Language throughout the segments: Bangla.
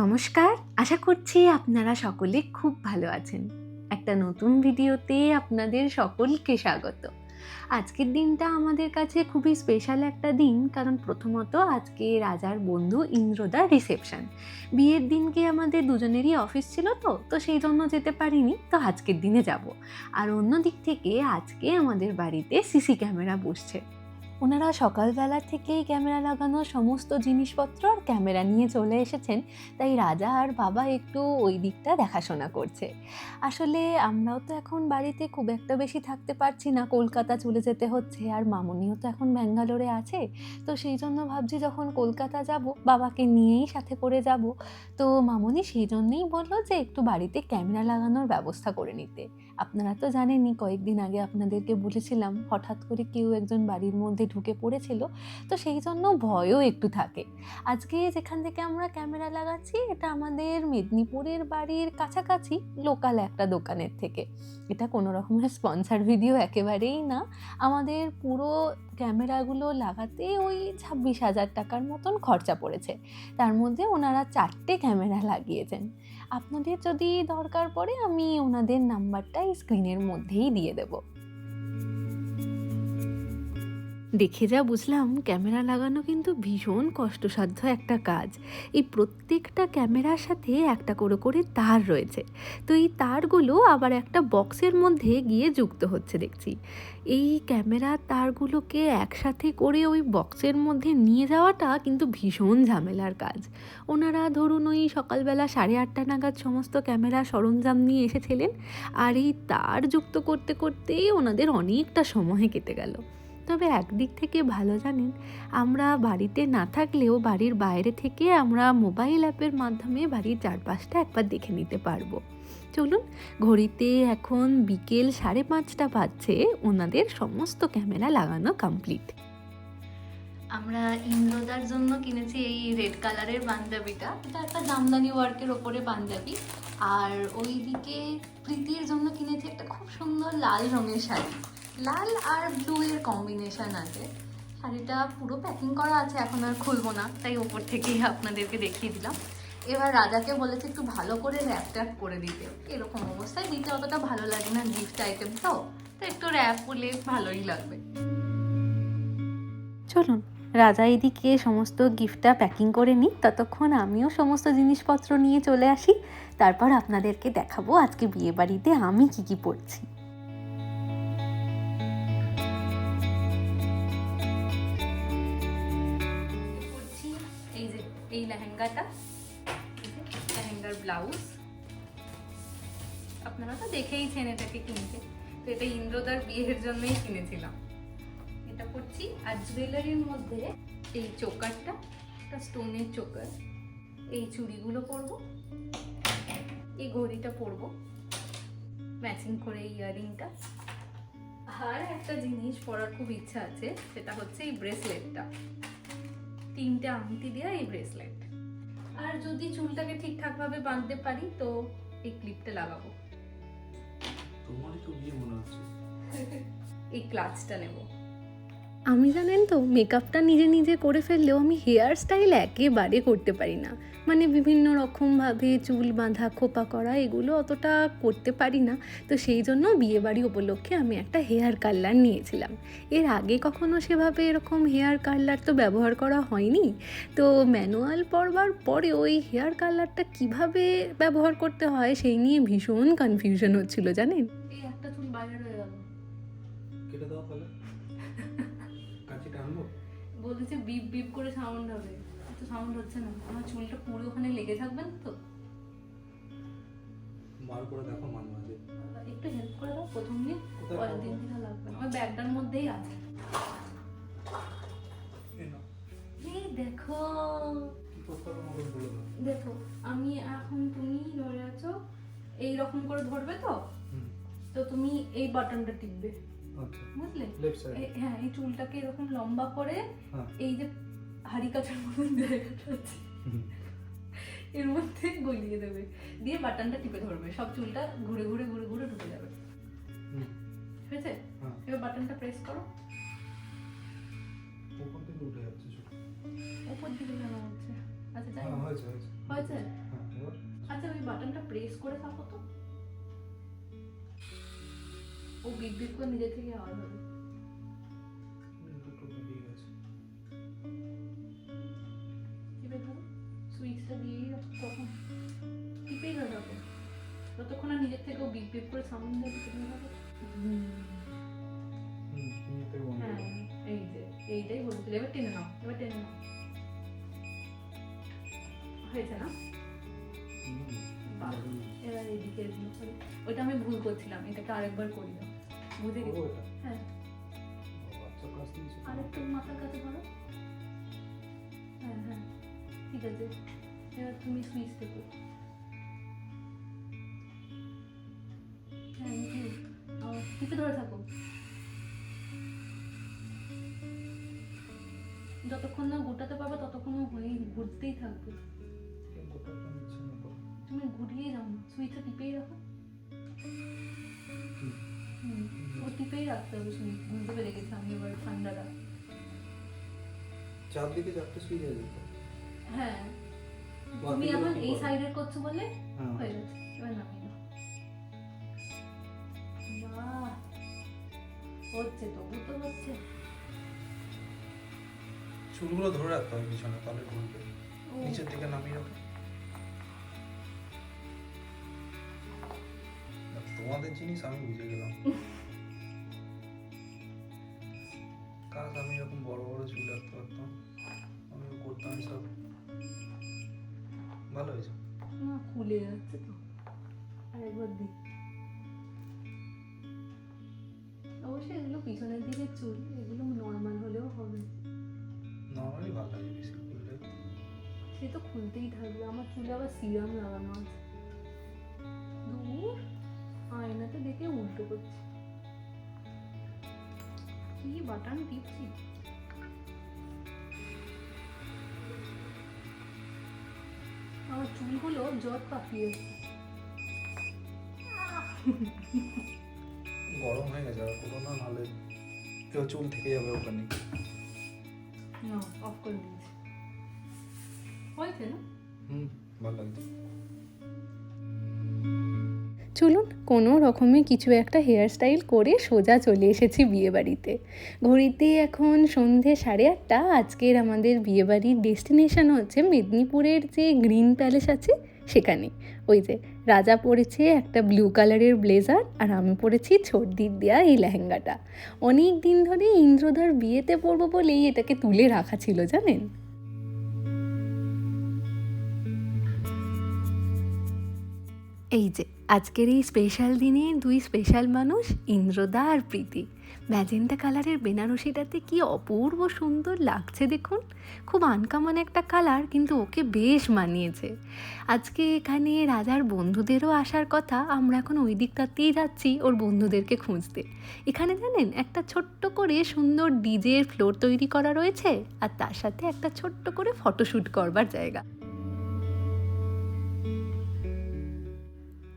নমস্কার, আশা করছি আপনারা সকলে খুব ভালো আছেন। একটা নতুন ভিডিওতে আপনাদের সকলকে স্বাগত। আজকের দিনটা আমাদের কাছে খুবই স্পেশাল একটা দিন, কারণ প্রথমত আজকে রাজার বন্ধু ইন্দ্রদার রিসেপশন বিয়ের দিনকে আমাদের দুজনেরই অফিস ছিল তো তো সেই জন্য যেতে পারিনি, তো আজকের দিনে যাব। আর অন্য দিক থেকে আজকে আমাদের বাড়িতে সিসি ক্যামেরা বসছে। ওনারা সকালবেলা থেকেই ক্যামেরা লাগানো সমস্ত জিনিসপত্র আর ক্যামেরা নিয়ে চলে এসেছেন। তাই রাজা আর বাবা একটু ওই দিকটা দেখাশোনা করছে। আসলে আমরাও তো এখন বাড়িতে খুব একটা বেশি থাকতে পারছি না। কলকাতা চলে যেতে হচ্ছে আর মামনিও তো এখন ব্যাঙ্গালোরে আছে। তো সেই জন্য ভাবছি যখন কলকাতা যাব, বাবাকে নিয়েই সাথে করে যাব। তো মামনি সেই জন্যেই বলল যে একটু বাড়িতে ক্যামেরা লাগানোর ব্যবস্থা করে নিতে। আপনারা তো জানেনই, কয়েকদিন আগে আপনাদেরকে বলেছিলাম, হঠাৎ করে কেউ একজন বাড়ির মধ্যে ঢুকে পড়েছিল, তো সেই জন্য ভয়ও একটু থাকে। আজকে যেখান থেকে আমরা ক্যামেরা লাগাচ্ছি, এটা আমাদের মেদিনীপুরের বাড়ির কাছাকাছি, লোকাল একটা দোকানের থেকে। এটা কোনো রকমের স্পন্সার ভিডিও একেবারেই না। আমাদের পুরো ক্যামেরাগুলো লাগাতে ওই ছাব্বিশ হাজার টাকার মতন খরচা পড়েছে। তার মধ্যে ওনারা চারটে ক্যামেরা লাগিয়েছেন। আপনাদের যদি দরকার পড়ে আমি ওনাদের নাম্বারটা স্ক্রিনের মধ্যেই দিয়ে দেবো। দেখে যা বুঝলাম, ক্যামেরা লাগানো কিন্তু ভীষণ কষ্টসাধ্য একটা কাজ। এই প্রত্যেকটা ক্যামেরার সাথে একটা করে করে তার রয়েছে। তো এই তারগুলো আবার একটা বক্সের মধ্যে গিয়ে যুক্ত হচ্ছে দেখছি। এই ক্যামেরার তারগুলোকে একসাথে করে ওই বক্সের মধ্যে নিয়ে যাওয়াটা কিন্তু ভীষণ ঝামেলার কাজ। ওনারা ধরুন ওই সকালবেলা সাড়ে আটটা নাগাদ সমস্ত ক্যামেরা সরঞ্জাম নিয়ে এসেছিলেন, আর এই তার যুক্ত করতে করতেই ওনাদের অনেকটা সময় কেটে গেল। তবে একদিক থেকে ভালো জানেন, আমরা বাড়িতে না থাকলেও বাড়ির বাইরে থেকে আমরা মোবাইল অ্যাপের মাধ্যমে বাড়ির চারপাশটা একবার দেখে নিতে পারব। চলুন, ঘড়িতে এখন বিকেল সাড়ে পাঁচটা বাজছে, ওনাদের সমস্ত ক্যামেরা লাগানো কমপ্লিট আমরা ইন্দ্রদার জন্য কিনেছি এই রেড কালারের পাঞ্জাবিটা। এটা একটা জামদানি ওয়ার্কের ওপরে পাঞ্জাবি। আর ওইদিকে প্রীতির জন্য কিনেছি একটা খুব সুন্দর লাল রঙের শাড়ি। লাল আর ব্লু এর কম্বিনেশন আছে। শাড়িটা পুরো প্যাকিং করা আছে, এখন আর খুলবো না, তাই ওপর থেকেই আপনাদেরকে দেখিয়ে দিলাম। এবার রাজাকে বলেছে একটু ভালো করে র্যাপ ট্যাপ করে দিতে। এরকম অবস্থায় দিতে অতটা ভালো লাগে না গিফট আইটেম তো তো একটু র্যাপ করলে ভালোই লাগবে। চলুন, রাজা এদিকে সমস্ত গিফটটা প্যাকিং করে নিই ততক্ষণ আমিও সমস্ত জিনিসপত্র নিয়ে চলে আসি। তারপর আপনাদেরকে দেখাবো আজকে বিয়ে বাড়িতে আমি কি কি পড়ছি আপনারা তো দেখেই দেখেইছেন এটাকে কিনতে। তো এটা ইন্দ্রদার বিয়ের জন্যই কিনেছিলাম। এটা করছি আর জুয়েলারির মধ্যে এই চোকারটা, একটা স্টোনের চোকার। এই চুড়িগুলো পরবো, এই ঘড়িটা পরবো। ম্যাচিং করে ইয়ারিংটা আর একটা জিনিস পরার খুব ইচ্ছা আছে, সেটা হচ্ছে এই ব্রেসলেটটা তিনটে আংটি দেওয়া এই ব্রেসলেট আর যদি চুলটাকে ঠিকঠাকভাবে বাঁধতে পারি, তো এই ক্লিপটা লাগাবো। তোমারই তো বিয়ে মনে হচ্ছে। এই ক্লাচটা নেব। আমি জানেন তো মেকআপটা নিজে নিজে করে ফেললেও আমি হেয়ার স্টাইল একেবারে করতে পারি না। মানে বিভিন্ন রকমভাবে চুল বাঁধা খোপা করা এগুলো অতটা করতে পারি না। তো সেই জন্য বিয়েবাড়ি উপলক্ষে আমি একটা হেয়ার কালার নিয়েছিলাম। এর আগে কখনো সেভাবে এরকম হেয়ার কালার তো ব্যবহার করা হয়নি। তো ম্যানুয়াল পড়বার পরে ওই হেয়ার কালারটা কীভাবে ব্যবহার করতে হয় সেই নিয়ে ভীষণ কনফিউশন হচ্ছিল জানেন? এই একটা চুল বাইরে রয়ে গেল। কেটে দাও বলেছে বিপ বিপ করে সাউন্ড হবে। তো সাউন্ড হচ্ছে না। আমার চুলটা পুরো ওখানে লেগে থাকবে না তো? বার করে দেখো মান মাঝে। একটু হেল্প করে দাও প্রথম দিন পরের দিন থেকে লাগবে। আমার ব্যাগটার মধ্যেই আছে। এই দেখো। দেখো আমি এখন তুমি ধরে আছো এই রকম করে ধরবে তো? তো তুমি এই বাটনটা টিপবে। বুঝলে? সাইড এই- হ্যাঁ এই চুলটাকে এরকম লম্বা করে হ্যাঁ। এই যে হাড়ি কাছার মতন জায়গাটা আছে এর মধ্যে গলিয়ে দেবে। দিয়ে বাটনটা টিপে ধরবে। সব চুলটা ঘুরে ঘুরে ঘুরে ঘুরে ঢুকে যাবে। হুম। হয়েছে? হ্যাঁ। এবার বাটনটা প্রেস করো। উপর থেকে উঠে যাচ্ছে উপর দিকে কেন হচ্ছে। আচ্ছা যাই হ্যাঁ। হয়েছে হ্যাঁ আচ্ছা ওই বাটনটা প্রেস করে থাকো তো। ও বিপ বিপ করে নিজে থেকে আওয়াজ হবে সুইচটা দিয়েই রাখো তখন টিপেই ধরে রাখো যতক্ষণ না নিজের থেকে ও বিপ বিপ করে হ্যাঁ এইটাই এবার টেনে নাও, এবার টেনে নাও। হয়েছে না। এবার। ওইটা আমি ভুল করছিলাম, এটাকে আরেকবার করি। দাও বুঝে গেছি। হ্যাঁ। ও, কাজ দিয়েছে আরেকটু মাথার কাছে ধরো। হ্যাঁ হ্যাঁ। ঠিক আছে। এবার তুমি সুইচ টিপে ধরে থাকো। যতক্ষণ না গোটাতে পারবে ততক্ষণ হয়েই ঘুরতেই থাকবে। তুমি ঘুরিয়ে যাও না সুইচটা টিপেই রাখো। ও টিপেই রাখতে হবে সুইচ বুঝতে পেরে গেছি আমি এবার ঠান্ডাটা। চারদিকে চারটে সুইচ আছে হ্যাঁ। তুমি এখন এই সাইডের করছ বলে? হ্যাঁ। হয়ে এবার নামিয়ে দাও হচ্ছে তবু তো হচ্ছে। চুলগুলো ধরে রাখতে হবে পিছনে তাহলে ও, নিচের দিকে নামিয়ে রাখো। তোমাদের জিনিস আমি বুঝে গেলাম। কাজ আমি এরকম বড় বড় চুল রাখতে পারতাম আমিও করতাম সব। ভালো হয়েছে? না খুলে যাচ্ছে তো। আরেকবার দিই অবশ্যই এগুলো পিছনের দিকে চুল এগুলো নর্মাল হলেও হবে। নর্মালি ভালো লাগে বেশি করলে সে তো খুলতেই থাকবে আমার চুলে আবার সিরাম লাগানো আছে। আয়নাতে দেখে উল্টো করছি। কি বাটন টিপছি। আমার চুলগুলো জট পাকিয়ে গরম হয়ে গেছে আর কোনো না নাহলে কেউ চুল থেকে যাবে ওখানে। না অফ করে দিয়েছি। হয়েছে না? হুম ভালো লাগছে। চলুন, কোনো রকমে কিছু একটা হেয়ার স্টাইল করে সোজা চলে এসেছি বিয়েবাড়িতে। ঘড়িতে এখন সন্ধে সাড়ে আটটা, আজকের আমাদের বিয়েবাড়ির ডেস্টিনেশন হচ্ছে মেদিনীপুরের যে গ্রিন প্যালেস আছে সেখানে। ওই যে, রাজা পরেছে একটা ব্লু কালারের ব্লেজার আর আমি পরেছি ছর্দির দেয়া এই লেহেঙ্গাটা। অনেক দিন ধরে ইন্দ্রদার বিয়েতে পরবো বলেই এটাকে তুলে রাখা ছিল, জানেন? এই যে আজকের এই স্পেশাল দিনে দুই স্পেশাল মানুষ, ইন্দ্রদা আর প্রীতি। ম্যাজেন্টা কালারের বেনারসিটাতে কি অপূর্ব সুন্দর লাগছে দেখুন। খুব আনকামন একটা কালার, কিন্তু ওকে বেশ মানিয়েছে। আজকে এখানে রাজার বন্ধুদেরও আসার কথা, আমরা এখন ওই দিকটাতেই যাচ্ছি ওর বন্ধুদেরকে খুঁজতে। এখানে জানেন, একটা ছোট্ট করে সুন্দর ডিজের ফ্লোর তৈরি করা রয়েছে, আর তার সাথে একটা ছোট্ট করে ফটোশ্যুট করবার জায়গা।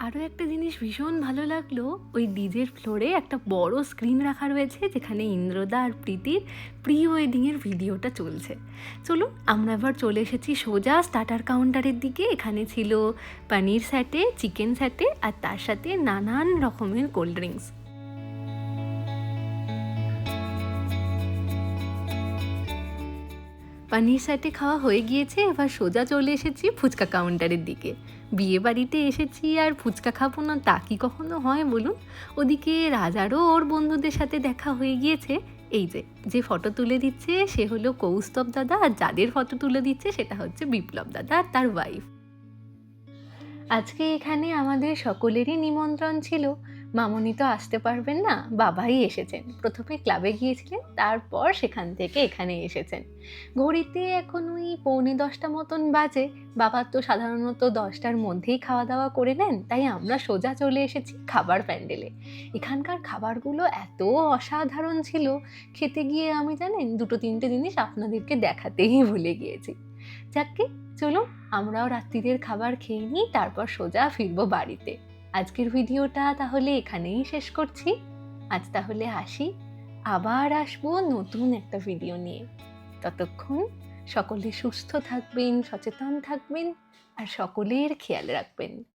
আরও একটা জিনিস ভীষণ ভালো লাগল, ওই ডিজের ফ্লোরে একটা বড় স্ক্রিন রাখা রয়েছে, যেখানে ইন্দ্রদা আর প্রীতির প্রি ওয়েডিংয়ের ভিডিওটা চলছে। চলুন, আমরা এবার চলে এসেছি সোজা স্টার্টার কাউন্টারের দিকে, এখানে ছিল পনির স্যাটে চিকেন স্যাটে আর তার সাথে নানান রকমের কোল্ড ড্রিঙ্কস পানির সাথে খাওয়া হয়ে গিয়েছে, এবার সোজা চলে এসেছি ফুচকা কাউন্টারের দিকে। বিয়ে বাড়িতে এসেছি আর ফুচকা খাব না, তা কি কখনো হয় বলুন? ওদিকে রাজারও ওর বন্ধুদের সাথে দেখা হয়ে গিয়েছে। এই যে যে ফটো তুলে দিচ্ছে সে হলো কৌস্তব দাদা আর যাদের ফটো তুলে দিচ্ছে সেটা হচ্ছে বিপ্লব দাদা আর তার ওয়াইফ আজকে এখানে আমাদের সকলেরই নিমন্ত্রণ ছিল। মামনি তো আসতে পারবেন না, বাবাই এসেছেন। প্রথমে ক্লাবে গিয়েছিলেন, তারপর সেখান থেকে এখানে এসেছেন। ঘড়িতে এখন ওই পৌনে দশটা মতন বাজে, বাবা তো সাধারণত দশটার মধ্যেই খাওয়া দাওয়া করে নেন, তাই আমরা সোজা চলে এসেছি খাবার প্যান্ডেলে। এখানকার খাবারগুলো এত অসাধারণ ছিল, খেতে গিয়ে আমি জানেন দুটো তিনটে জিনিস আপনাদেরকে দেখাতেই ভুলে গিয়েছি। যাকে চলো আমরাও রাত্রিদের খাবার খেয়ে নিই, তারপর সোজা ফিরবো বাড়িতে। আজকের ভিডিওটা তাহলে এখানেই শেষ করছি। আজ তাহলে আসি। আবার আসব নতুন একটা ভিডিও নিয়ে। ততক্ষণ সকলে সুস্থ থাকবেন, সচেতন থাকবেন আর সকলের খেয়াল রাখবেন।